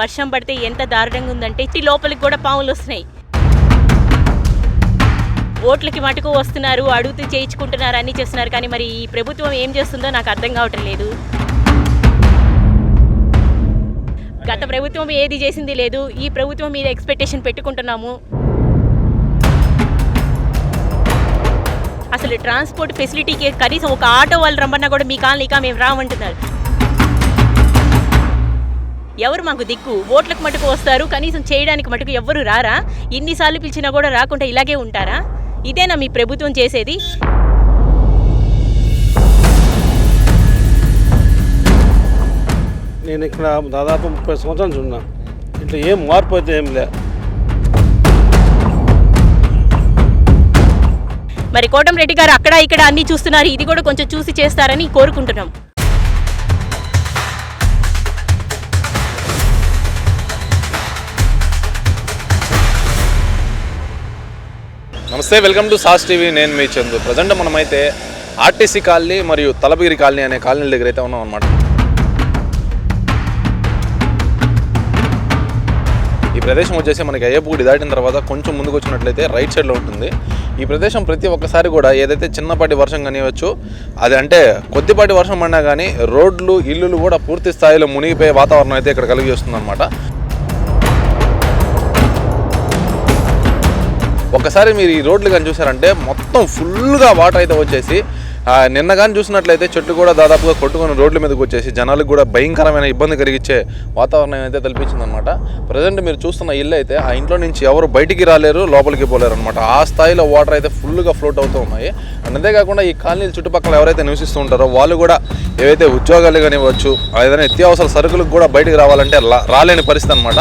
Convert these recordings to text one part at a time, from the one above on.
వర్షం పడితే ఎంత దారుణంగా ఉందంటే ఈ లోపలికి కూడా పాములు వస్తున్నాయి. ఓట్లకి మటుకు వస్తున్నారు అడుగుతూ చేయించుకుంటున్నారు అన్నీ చేస్తున్నారు. కానీ మరి ఈ ప్రభుత్వం ఏం చేస్తుందో నాకు అర్థం కావటం లేదు. గత ప్రభుత్వం ఏది చేసింది లేదు ఈ ప్రభుత్వం మీద ఎక్స్పెక్టేషన్ పెట్టుకుంటున్నాము. అసలు ట్రాన్స్పోర్ట్ ఫెసిలిటీకి కనీసం ఒక ఆటో వాళ్ళు రమ్మన్నా కూడా మీ కాలనీకా మేము రామంటున్నారు ఎవరు మాకు దిక్కు? ఓట్లకు మటుకు వస్తారు కనీసం చేయడానికి మటుకు ఎవ్వరు రారా? ఇన్నిసార్లు పిలిచినా కూడా రాకుండా ఇలాగే ఉంటారా? ఇదేనా మీ ప్రభుత్వం చేసేది? నేను ఇక్కడ దాదాపు ముప్పై సంవత్సరాలు ఉన్నా ఇట్లా ఏం మార్పు అయితే ఏం లే. మరి కోటంరెడ్డి గారు అక్కడ ఇక్కడ అన్ని చూస్తున్నారు. ఇది కూడా కొంచెం చూసి చేస్తారని కోరుకుంటున్నాం. నమస్తే వెల్కమ్ టు సాస్ టీవీ. నేను మీ చందు. ప్రజెంట్ మనమైతే ఆర్టీసీ కాలనీ మరియు తలపగిరి కాలనీ అనే కాలనీల దగ్గర అయితే ఉన్నాం అనమాట ఈ ప్రదేశం వచ్చేసి మనకి అయ్యప్పగుడి దాటిన తర్వాత కొంచెం ముందుకు వచ్చినట్లయితే రైట్ సైడ్లో ఉంటుంది. ఈ ప్రదేశం ప్రతి ఒక్కసారి కూడా ఏదైతే చిన్నపాటి వర్షం కానివ్వచ్చు అది అంటే కొద్దిపాటి వర్షం పడినా కానీ రోడ్లు ఇల్లులు కూడా పూర్తి స్థాయిలో మునిగిపోయే వాతావరణం అయితే ఇక్కడ కలిగి అనమాట ఒకసారి మీరు ఈ రోడ్లు కానీ చూసారంటే మొత్తం ఫుల్గా వాటర్ అయితే వచ్చేసి నిన్న కానీ చూసినట్లయితే చెట్లు కూడా దాదాపుగా కొట్టుకొని రోడ్ల మీదకి వచ్చేసి జనాలకు కూడా భయంకరమైన ఇబ్బంది కలిగించే వాతావరణం అయితే కల్పించింది అనమాట ప్రజెంట్ మీరు చూస్తున్న ఇల్లు అయితే ఆ ఇంట్లో నుంచి ఎవరు బయటికి రాలేరు లోపలికి పోలేరు అనమాట ఆ స్థాయిలో వాటర్ అయితే ఫుల్గా ఫ్లోట్ అవుతూ ఉన్నాయి. అండ్ అంతేకాకుండా ఈ కాలనీల చుట్టుపక్కల ఎవరైతే నివసిస్తూ ఉంటారో వాళ్ళు కూడా ఏవైతే ఉద్యోగాలు కానివ్వచ్చు ఏదైనా నిత్యావసర సరుకులకు కూడా బయటికి రావాలంటే రాలేని పరిస్థితి అనమాట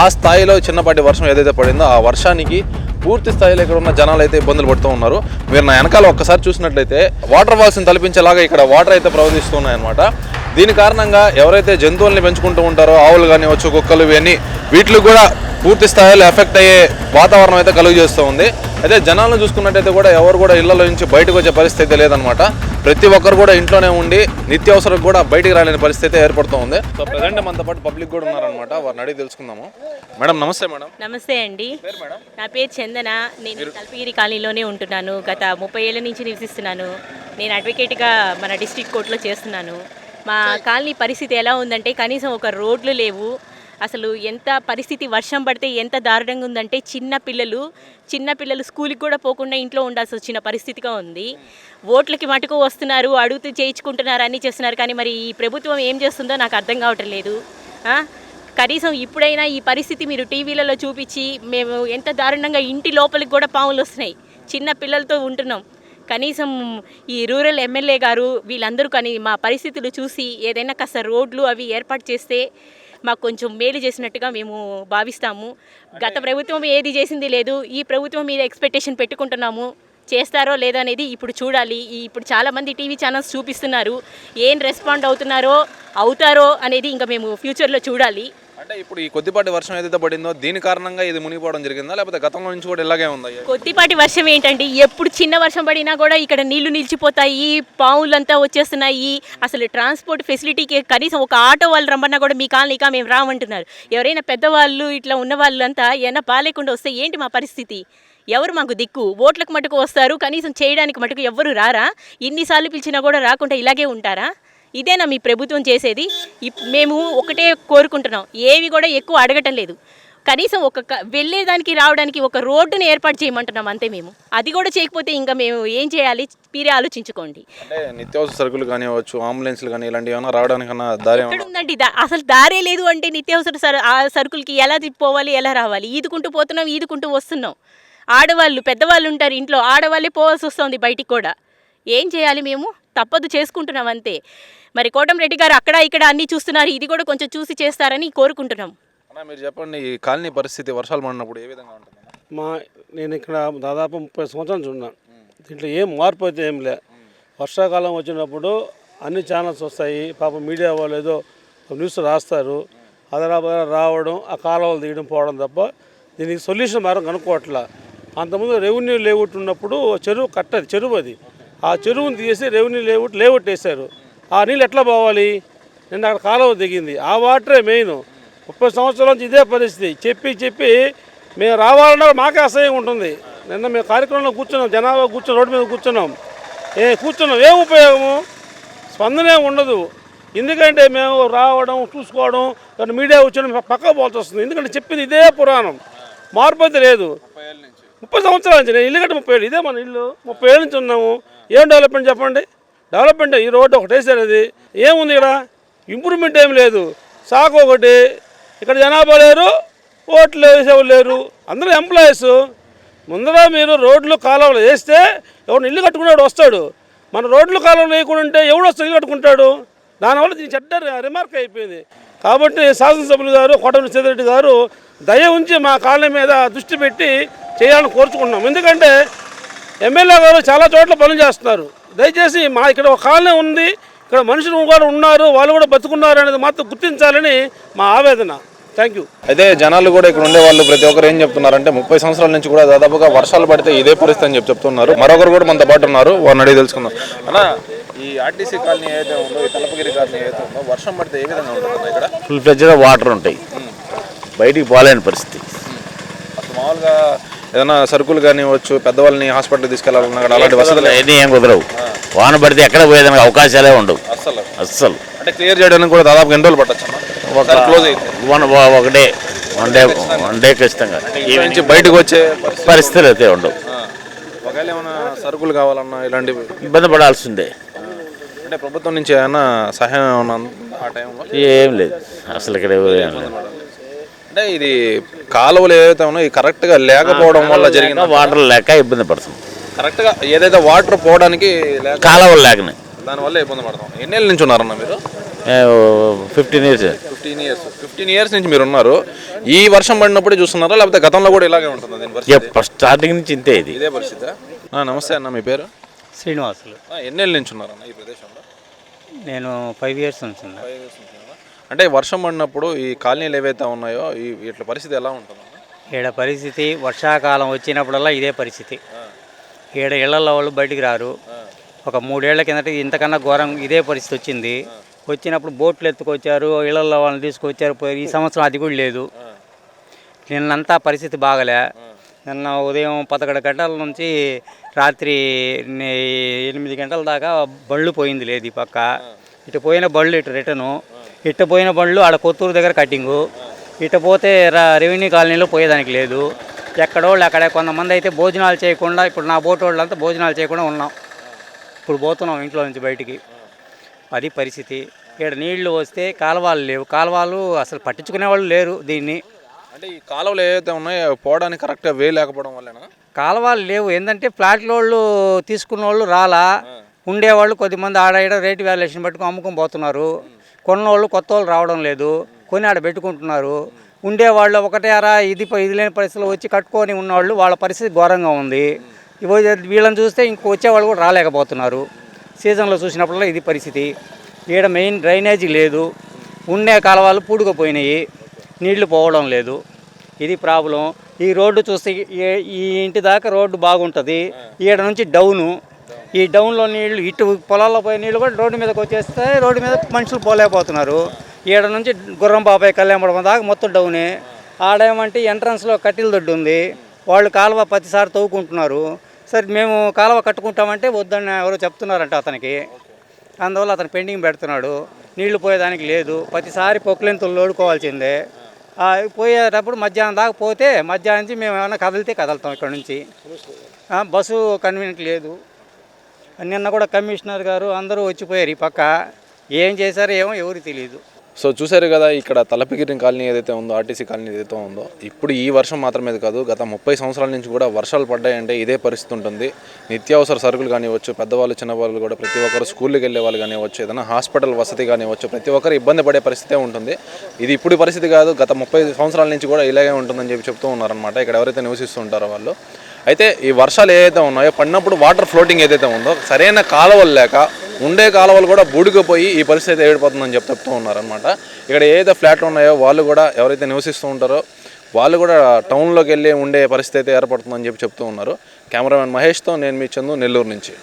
ఆ స్థాయిలో చిన్నపాటి వర్షం ఏదైతే పడిందో ఆ వర్షానికి పూర్తి స్థాయిలో ఇక్కడ ఉన్న జనాలు అయితే ఇబ్బందులు పడుతూ ఉన్నారు. మీరు నా వెనకాల ఒక్కసారి చూసినట్లయితే వాటర్ ఫాల్స్ని తలపించేలాగా ఇక్కడ వాటర్ అయితే ప్రవహిస్తున్నాయన్నమాట. దీని కారణంగా ఎవరైతే జంతువుల్ని పెంచుకుంటూ ఉంటారో ఆవులు కానివ్వచ్చు కుక్కలు ఇవన్నీ వీటికి కూడా పూర్తి స్థాయిలో ఎఫెక్ట్ అయ్యే వాతావరణం అయితే కలుగు చేస్తూ ఉంది. అయితే జనాలను చూసుకున్నట్టయితే కూడా ఎవరు కూడా ఇళ్ళలో నుంచి బయటకు వచ్చే పరిస్థితి అయితే లేదనమాట ప్రతి ఒక్కరు కూడా ఇంట్లోనే ఉండి నిత్యావసరం కూడా బయటికి రాలేని పరిస్థితి ఏర్పడుతూ ఉంది. సో ప్రజెంట్ మనతో పాటు పబ్లిక్ కూడా ఉన్నారనమాట వారిని అడిగి తెలుసుకుందాము. మేడం నమస్తే మేడం. నమస్తే అండి. నా పేరు చందన. నేను కల్పగిరి కాలనీలోనే ఉంటున్నాను. గత ముప్పై ఏళ్ళ నుంచి నివసిస్తున్నాను. నేను అడ్వకేట్గా మన డిస్ట్రిక్ట్ కోర్టులో చేస్తున్నాను. మా కాలనీ పరిస్థితి ఎలా ఉందంటే కనీసం ఒక రోడ్లు లేవు. అసలు ఎంత పరిస్థితి వర్షం పడితే ఎంత దారుణంగా ఉందంటే చిన్న పిల్లలు చిన్న పిల్లలు స్కూల్కి కూడా పోకుండా ఇంట్లో ఉండాల్సి వచ్చిన పరిస్థితిగా ఉంది. ఓట్లకి మటుకు వస్తున్నారు అడుగుతూ చేయించుకుంటున్నారు అన్నీ చేస్తున్నారు. కానీ మరి ఈ ప్రభుత్వం ఏం చేస్తుందో నాకు అర్థం కావటం లేదు. కనీసం ఇప్పుడైనా ఈ పరిస్థితి మీరు టీవీలలో చూపించి మేము ఎంత దారుణంగా ఇంటి లోపలికి కూడా పాములు వస్తున్నాయి. చిన్న పిల్లలతో ఉంటున్నాం. కనీసం ఈ రూరల్ ఎమ్మెల్యే గారు వీళ్ళందరూ కానీ మా పరిస్థితులు చూసి ఏదైనా కాస్త రోడ్లు అవి ఏర్పాటు చేస్తే మాకు కొంచెం మేలు చేసినట్టుగా మేము భావిస్తాము. గత ప్రభుత్వం ఏది చేసింది లేదు ఈ ప్రభుత్వం మీద ఎక్స్పెక్టేషన్ పెట్టుకుంటున్నాము. చేస్తారో లేదో అనేది ఇప్పుడు చూడాలి. ఈ ఇప్పుడు చాలామంది టీవీ ఛానల్స్ చూపిస్తున్నారు. ఏం రెస్పాండ్ అవుతున్నారో అవుతారో అనేది ఇంకా మేము ఫ్యూచర్లో చూడాలి. అంటే ఇప్పుడు ఈ కొద్దిపాటి వర్షం ఏదైతే పడిందో దీని కారణంగా ఇది మునిగిపోవడం జరిగిందా? లేకపోతే గతంలో నుంచి కూడా ఇలాగే ఉందా? కొద్దిపాటి వర్షం ఏంటండి? ఎప్పుడు చిన్న వర్షం పడినా కూడా ఇక్కడ నీళ్ళు నిలిచిపోతాయి పావులంతా వచ్చేస్తున్నాయి. అసలు ట్రాన్స్పోర్ట్ ఫెసిలిటీకి కనీసం ఒక ఆటో వాళ్ళు రమ్మన్నా కూడా మీ కాలనీకా మేము రామంటున్నారు. ఎవరైనా పెద్దవాళ్ళు ఇట్లా ఉన్న వాళ్ళంతా ఏమైనా బాగాలేకుండా వస్తే ఏంటి మా పరిస్థితి? ఎవరు మాకు దిక్కు? ఓట్లకు మటుకు వస్తారు కనీసం చేయడానికి మటుకు ఎవ్వరు రారా? ఇన్నిసార్లు పిలిచినా కూడా రాకుండా ఇలాగే ఉంటారా? ఇదేనా మీ ప్రభుత్వం చేసేది. మేము ఒకటే కోరుకుంటున్నాం. ఏవి కూడా ఎక్కువ అడగటం లేదు. కనీసం ఒక వెళ్ళేదానికి రావడానికి ఒక రోడ్డుని ఏర్పాటు చేయమంటున్నాం అంతే మేము. అది కూడా చేయకపోతే ఇంకా మేము ఏం చేయాలి? మీరే ఆలోచించుకోండి. అంటే నిత్యావసర సరుకులు కానివ్వచ్చు అంబులెన్స్లు కానీ ఇలాంటివి ఏమైనా రావడానికన్నా దారి ఉందండి అసలు దారే లేదు అంటే నిత్యావసర సరుకులకి ఎలా తిప్పిపోవాలి ఎలా రావాలి? ఈదుకుంటూ పోతున్నాం ఈదుకుంటూ వస్తున్నాం. ఆడవాళ్ళు పెద్దవాళ్ళు ఉంటారు ఇంట్లో ఆడవాళ్ళే పోవాల్సి వస్తుంది బయటికి కూడా. ఏం చేయాలి మేము? తప్పదు చేసుకుంటున్నాం అంతే మరి కోటంరెడ్డి గారు అక్కడ ఇక్కడ అన్నీ చూస్తున్నారు. ఇది కూడా కొంచెం చూసి చేస్తారని కోరుకుంటున్నాం. అన్న మీరు చెప్పండి ఈ కాలనీ పరిస్థితి వర్షాలు పడినప్పుడు ఏ విధంగా ఉంటుంది మా నేను ఇక్కడ దాదాపు ముప్పై సంవత్సరాల నుంచి ఉన్నా దీంట్లో ఏం మార్పు అయితే ఏం లే. వర్షాకాలం వచ్చినప్పుడు అన్ని ఛానల్స్ వస్తాయి. పాప మీడియా వాళ్ళు ఏదో న్యూస్ రాస్తారు. అదరాబదరా రావడం ఆ కాలువలు తీయడం పోవడం తప్ప దీనికి సొల్యూషన్ మాత్రం కనుక్కోవట్లా. అంతకుముందు రెవెన్యూ లేఅవుట్ ఉన్నప్పుడు చెరువు కట్టది చెరువు అది. ఆ చెరువుని తీసి రెవెన్యూ లేఅవుట్ లేఅవుట్ వేశారు. ఆ నీళ్ళు ఎట్లా పోవాలి? నిన్న అక్కడ కాలువ దిగింది. ఆ వాటరే మెయిన్. ముప్పై సంవత్సరాల నుంచి ఇదే పరిస్థితి. చెప్పి చెప్పి మేము రావాలన్నా మాకే అసహ్యం ఉంటుంది. నిన్న మేము కార్యక్రమంలో కూర్చున్నాం. జనాభా కూర్చుని రోడ్డు మీద కూర్చున్నాం. ఏ కూర్చున్నాం. ఏం ఉపయోగము? స్పందనే ఉండదు. ఎందుకంటే మేము రావడం చూసుకోవడం కానీ మీడియా వచ్చడం పక్క పోవాల్సి వస్తుంది. ఎందుకంటే చెప్పింది ఇదే పురాణం. మార్పు అయితే లేదు. ముప్పై సంవత్సరాల నుంచి. నేను ఇల్లు కట్టి ముప్పై ఏళ్ళు. ఇదే మన ఇల్లు. ముప్పై ఏళ్ళ నుంచి ఉన్నాము. ఏం డెవలప్మెంట్ చెప్పండి? డెవలప్మెంట్ ఈ రోడ్డు ఒకటి వేసారు అది. ఏముంది ఇక్కడ? ఇంప్రూవ్మెంట్ ఏం లేదు. సాకు ఒకటి. ఇక్కడ జనాభా లేరు ఓట్లు వేసేవాళ్ళు లేరు. అందరూ ఎంప్లాయీస్ ముందర మీరు రోడ్లు కాలువలు వేస్తే ఎవరు ఇల్లు కట్టుకున్నాడు వస్తాడు. మన రోడ్లు కాలువలు వేయకుండా ఉంటే ఎవడు వస్తాడు ఇల్లు కట్టుకుంటాడు? దానివల్ల దీని చెడ్డ రిమార్క్ అయిపోయింది. కాబట్టి శాసనసభ్యులు గారు కోటమి సీతారెడ్డి గారు దయ ఉంచి మా కాలనీ మీద దృష్టి పెట్టి చేయాలని కోరుచుకుంటున్నాం. ఎందుకంటే ఎమ్మెల్యే గారు చాలా చోట్ల పనులు చేస్తున్నారు. దయచేసి మా ఇక్కడ ఒక కాలనీ ఉంది. ఇక్కడ మనుషులు కూడా ఉన్నారు. వాళ్ళు కూడా బతుకున్నారు అనేది మాత్రం గుర్తించాలని మా ఆవేదన. థ్యాంక్ యూ అయితే జనాలు కూడా ఇక్కడ ఉండే వాళ్ళు ప్రతి ఒక్కరు ఏం చెప్తున్నారంటే ముప్పై సంవత్సరాల నుంచి కూడా దాదాపుగా వర్షాలు పడితే ఇదే పరిస్థితి అని చెప్పి చెప్తున్నారు. మరొకరు కూడా మనతో పాటు ఉన్నారు. వారిని అడిగి తెలుసుకుందాం. అన్న ఈ ఆర్టీసీ కాలనీ ఏదైతే ఉందో ఈ తలపగిరి కాలనీ ఏదైతే ఉందో వర్షం పడితే ఏ విధంగా ఉంటుంది ఇక్కడ? ఫుల్ ఫ్లెడ్జ్గా వాటర్ ఉంటాయి. బయటికి పోలేని పరిస్థితి. అసలు మామూలుగా ఏదైనా సరుకులు కానివ్వచ్చు పెద్దవాళ్ళని హాస్పిటల్ తీసుకెళ్ళాలన్నా కూడా అలాంటి వసతులు అవన్నీ ఏం కుదరవు. వాన పడితే ఎక్కడ పోయేదానికి అవకాశాలే ఉండవు. అస్సలు. అస్సలు. అంటే క్లియర్ చేయడానికి కూడా దాదాపు ఎన్ని రోజులు పట్టచ్చు ఒక క్లోజ్ అయితే. వన్ ఒక day one day one day ఖచ్చితంగా. ఈ నుంచి బయటకు వచ్చే పరిస్థితి పరిస్థితులు అయితే ఉండవు. ఒకవేళ ఏమైనా సరుకులు కావాలన్నా ఇలాంటివి ఇబ్బంది పడాల్సిందే. అంటే ప్రభుత్వం నుంచి ఏమైనా సహాయం ఏం లేదు. అసలు ఇక్కడ ఏం లేదు. అంటే ఇది కాలువలు ఏదైతే ఉన్నాయో కరెక్ట్గా లేకపోవడం వల్ల జరిగిన వాటర్ లేక ఇబ్బంది పడుతుంది. కరెక్ట్గా ఏదైతే వాటర్ పోవడానికి కాలువలు లేకనే. దానివల్ల ఇబ్బంది పడతాం ఎన్నేళ్ళ నుంచి ఉన్నారన్న మీరు? Fifteen years fifteen years fifteen years నుంచి మీరు ఉన్నారు. ఈ వర్షం పడినప్పుడే చూస్తున్నారా? లేకపోతే గతంలో కూడా ఇలాగే ఉంటుంది దీని పరిస్థితి? స్టార్టింగ్ నుంచి ఇంతే ఇది. ఇదే పరిస్థితి. నమస్తే అన్న మీ పేరు? శ్రీనివాసులు. ఎన్నేళ్ళ నుంచి ఉన్నారన్న ఈ ప్రదేశంలో? నేను ఫైవ్ ఇయర్స్ నుంచి ఉన్నా. అంటే వర్షం పడినప్పుడు ఈ కాలనీలు ఏవైతే ఉన్నాయో ఈ ఇట్ల పరిస్థితి ఎలా ఉంటుందన్న ఈడ పరిస్థితి వర్షాకాలం వచ్చినప్పుడల్లా ఇదే పరిస్థితి. ఈడ ఇళ్ళలో వాళ్ళు బయటికి రారు. ఒక మూడేళ్ళ కిందట ఇంతకన్నా ఘోరం ఇదే పరిస్థితి వచ్చింది. వచ్చినప్పుడు బోట్లు ఎత్తుకొచ్చారు ఇళ్ళలో వాళ్ళని తీసుకొచ్చారు ఈ సంవత్సరం అది కూడా లేదు. నిన్నంతా పరిస్థితి బాగలే. నిన్న ఉదయం పదకొండు గంటల నుంచి రాత్రి ఎనిమిది గంటల దాకా బళ్ళు పోయింది లేదు ఈ పక్క. ఇటు పోయిన బళ్ళు ఇటు రిటర్ను ఇటు పోయిన బళ్ళు ఆడ కొత్తూరు దగ్గర కట్టింగు. ఇటు పోతే రా- రెవెన్యూ కాలనీలో పోయేదానికి లేదు. ఎక్కడోళ్ళు అక్కడే కొంతమంది అయితే భోజనాలు చేయకుండా ఇప్పుడు నా బోటు వాళ్ళంతా భోజనాలు చేయకుండా ఉన్నాం. ఇప్పుడు పోతున్నాం ఇంట్లో నుంచి బయటికి. అది పరిస్థితి. ఇక్కడ నీళ్ళు వస్తే కాలువలు లేవు. కాలువలు అసలు పట్టించుకునే వాళ్ళు లేరు దీన్ని. అంటే ఈ కాలువలు ఏవైతే ఉన్నాయో పోవడానికి కరెక్ట్గా వే లేకపోవడం వల్లేనా? కాలువలు లేవు. ఏంటంటే ఫ్లాట్ల వాళ్ళు తీసుకున్న వాళ్ళు రాలా. ఉండేవాళ్ళు కొద్దిమంది ఆడ రేటు వాల్యుయేషన్ పట్టుకుని అమ్ముకొని పోతున్నారు. కొన్నోళ్ళు కొత్త వాళ్ళు రావడం లేదు. కొని ఆడ పెట్టుకుంటున్నారు. ఉండేవాళ్ళు ఒకటే అరా ఇది ఇది లేని పరిస్థితిలో వచ్చి కట్టుకొని ఉన్నవాళ్ళు వాళ్ళ పరిస్థితి ఘోరంగా ఉంది. వీళ్ళని చూస్తే ఇంక వచ్చేవాళ్ళు కూడా రాలేకపోతున్నారు. సీజన్లో చూసినప్పుడల్లా ఇది పరిస్థితి. ఈడ మెయిన్ డ్రైనేజీ లేదు. ఉండే కాలువలు పూడుకుపోయినాయి. నీళ్ళు పోవడం లేదు. ఇది ప్రాబ్లం. ఈ రోడ్డు చూస్తే ఈ ఇంటి దాకా రోడ్డు బాగుంటుంది. ఈడ నుంచి డౌను. ఈ డౌన్లో నీళ్ళు ఇటు పొలాల్లో పోయే నీళ్ళు కూడా రోడ్డు మీదకి వచ్చేస్తే రోడ్డు మీద మనుషులు పోలేకపోతున్నారు. ఈడ నుంచి గుర్రం బాబాయ్ కళ్యాణపడమ దాకా మొత్తం డౌనే. ఆడేమంటే ఎంట్రన్స్లో కట్టిల దొడ్డు ఉంది. వాళ్ళు కాలువ ప్రతిసారి తవ్వుకుంటున్నారు. సరే మేము కాలువ కట్టుకుంటామంటే వద్దని ఎవరో చెప్తున్నారంట అతనికి. అందువల్ల అతను పెండింగ్ పెడుతున్నాడు. నీళ్ళు పోయేదానికి లేదు. ప్రతిసారి పొక్కులెంతులు లోడుకోవాల్సిందే. పోయేటప్పుడు మధ్యాహ్నం దాకా పోతే మధ్యాహ్నం నుంచి మేము ఏమైనా కదిలితే కదలుతాం ఇక్కడ నుంచి. బస్సు కన్వీనియంట్ లేదు. నిన్న కూడా కమిషనర్ గారు అందరూ వచ్చిపోయారు ఈ పక్క. ఏం చేశారో ఏమో ఎవరికి తెలియదు సో చూశారు కదా ఇక్కడ తలపిగిరి కాలనీ ఏదైతే ఉందో ఆర్టీసీ కాలనీ ఏదైతే ఉందో ఇప్పుడు ఈ వర్షం మాత్రమే కాదు గత ముప్పై సంవత్సరాల నుంచి కూడా వర్షాలు పడ్డాయంటే ఇదే పరిస్థితి ఉంటుంది. నిత్యావసర సరుకులు కానివ్వచ్చు పెద్దవాళ్ళు చిన్నవాళ్ళు కూడా ప్రతి ఒక్కరు స్కూల్కి వెళ్ళే వాళ్ళు కానివ్వచ్చు ఏదైనా హాస్పిటల్ వసతి కానివ్వచ్చు ప్రతి ఒక్కరు ఇబ్బంది పడే పరిస్థితే ఉంటుంది. ఇది ఇప్పుడు పరిస్థితి కాదు గత ముప్పై సంవత్సరాల నుంచి కూడా ఇలాగే ఉంటుందని చెప్పి చెప్తూ ఉన్నారనమాట ఇక్కడ ఎవరైతే నివసిస్తూ ఉంటారో వాళ్ళు. అయితే ఈ వర్షాలు ఏదైతే ఉన్నాయో పడినప్పుడు వాటర్ ఫ్లోటింగ్ ఏదైతే ఉందో సరైన కాలువలు లేక ఉండే కాలువలు కూడా బూడికపోయి ఈ పరిస్థితి అయితే ఏడిపోతుందని చెప్పి చెప్తూ ఉన్నారనమాట ఇక్కడ ఏదైతే ఫ్లాట్లు ఉన్నాయో వాళ్ళు కూడా ఎవరైతే నివసిస్తూ ఉంటారో వాళ్ళు కూడా టౌన్లోకి వెళ్ళి ఉండే పరిస్థితి అయితే ఏర్పడుతుందని చెప్పి చెప్తూ ఉన్నారు. కెమెరామెన్ మహేష్తో నేను మీ చందు నెల్లూరు నుంచి.